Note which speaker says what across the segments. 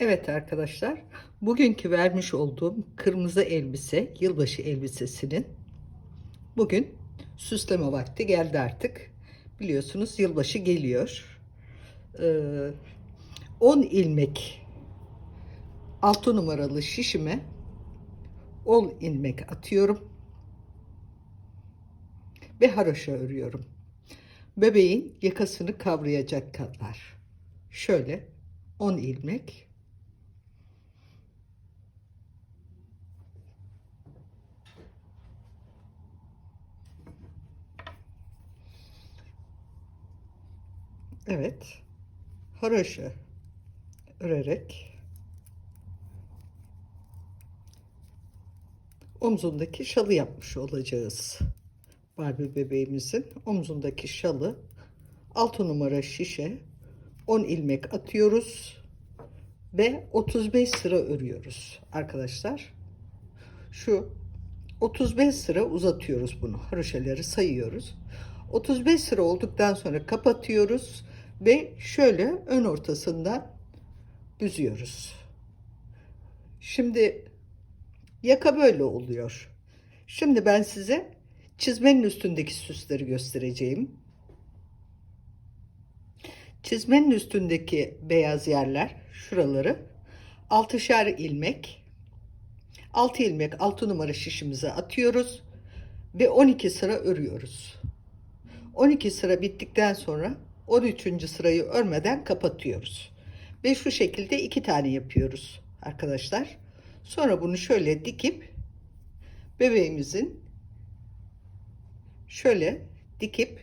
Speaker 1: Evet arkadaşlar, bugünkü vermiş olduğum kırmızı elbise, yılbaşı elbisesinin bugün süsleme vakti geldi artık. Biliyorsunuz yılbaşı geliyor. Ee, 10 ilmek 6 numaralı şişime 10 ilmek atıyorum ve haroşa örüyorum. Bebeğin yakasını kavrayacak kadar. Şöyle 10 ilmek Evet. Haroşa örerek omzundaki şalı yapmış olacağız. Barbie bebeğimizin omzundaki şalı 6 numara şişe 10 ilmek atıyoruz ve 35 sıra örüyoruz arkadaşlar. Şu 35 sıra uzatıyoruz bunu. Haroşaları sayıyoruz. 35 sıra olduktan sonra kapatıyoruz ve şöyle ön ortasından büzüyoruz. Şimdi yaka böyle oluyor. Şimdi ben size çizmenin üstündeki süsleri göstereceğim. Çizmenin üstündeki beyaz yerler şuraları altışar ilmek 6 ilmek 6 numara şişimize atıyoruz ve 12 sıra örüyoruz. 12 sıra bittikten sonra 13. sırayı örmeden kapatıyoruz. Ve şu şekilde iki tane yapıyoruz arkadaşlar. Sonra bunu şöyle dikip bebeğimizin şöyle dikip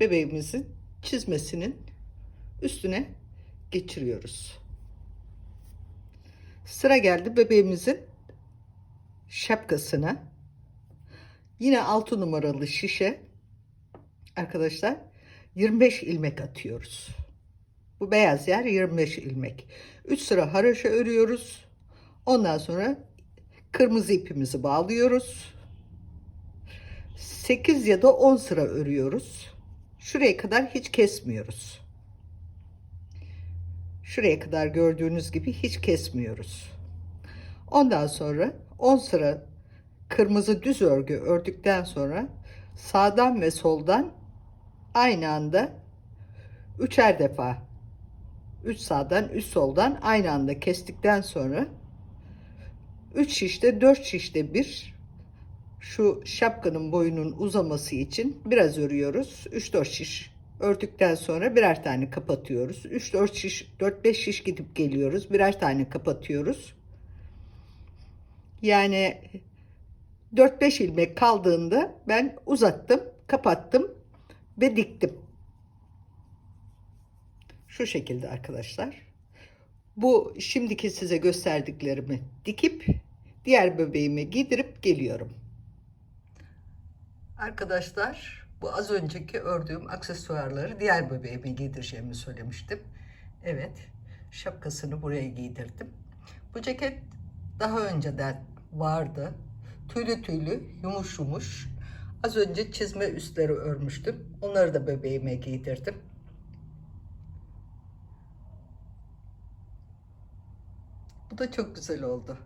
Speaker 1: bebeğimizin çizmesinin üstüne geçiriyoruz. Sıra geldi bebeğimizin şapkasına. Yine 6 numaralı şişe arkadaşlar 25 ilmek atıyoruz. Bu beyaz yer 25 ilmek. 3 sıra haroşa örüyoruz. Ondan sonra kırmızı ipimizi bağlıyoruz. 8 ya da 10 sıra örüyoruz. Şuraya kadar hiç kesmiyoruz. Şuraya kadar gördüğünüz gibi hiç kesmiyoruz. Ondan sonra 10 sıra kırmızı düz örgü ördükten sonra sağdan ve soldan aynı anda üçer defa 3 sağdan 3 soldan aynı anda kestikten sonra 3 şişte 4 şişte bir şu şapkanın boyunun uzaması için biraz örüyoruz. 3-4 şiş ördükten sonra birer tane kapatıyoruz. 3-4 şiş 4-5 şiş gidip geliyoruz. Birer tane kapatıyoruz. Yani 4-5 ilmek kaldığında ben uzattım, kapattım ve diktim. Şu şekilde arkadaşlar. Bu şimdiki size gösterdiklerimi dikip diğer bebeğime giydirip geliyorum. Arkadaşlar bu az önceki ördüğüm aksesuarları diğer bebeğime giydireceğimi söylemiştim. Evet şapkasını buraya giydirdim. Bu ceket daha önceden vardı. Tüylü tüylü, yumuş yumuş. Az önce çizme üstleri örmüştüm. Onları da bebeğime giydirdim. Bu da çok güzel oldu.